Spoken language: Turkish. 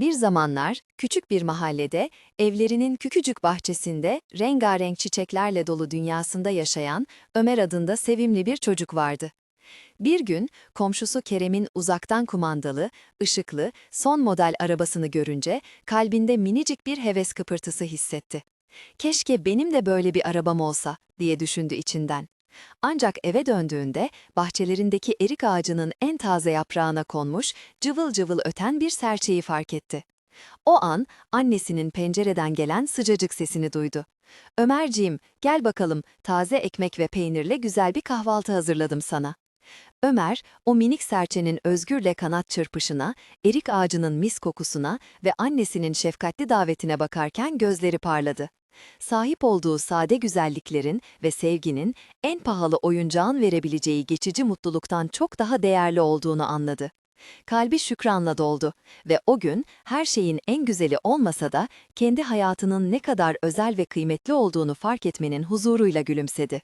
Bir zamanlar küçük bir mahallede, evlerinin küçücük bahçesinde rengarenk çiçeklerle dolu dünyasında yaşayan Ömer adında sevimli bir çocuk vardı. Bir gün komşusu Kerem'in uzaktan kumandalı, ışıklı, son model arabasını görünce kalbinde minicik bir heves kıpırtısı hissetti. Keşke benim de böyle bir arabam olsa diye düşündü içinden. Ancak eve döndüğünde bahçelerindeki erik ağacının en taze yaprağına konmuş, cıvıl cıvıl öten bir serçeyi fark etti. O an annesinin pencereden gelen sıcacık sesini duydu. Ömerciğim, gel bakalım, taze ekmek ve peynirle güzel bir kahvaltı hazırladım sana. Ömer, o minik serçenin özgürle kanat çırpışına, erik ağacının mis kokusuna ve annesinin şefkatli davetine bakarken gözleri parladı. Sahip olduğu sade güzelliklerin ve sevginin en pahalı oyuncağın verebileceği geçici mutluluktan çok daha değerli olduğunu anladı. Kalbi şükranla doldu ve o gün her şeyin en güzeli olmasa da kendi hayatının ne kadar özel ve kıymetli olduğunu fark etmenin huzuruyla gülümsedi.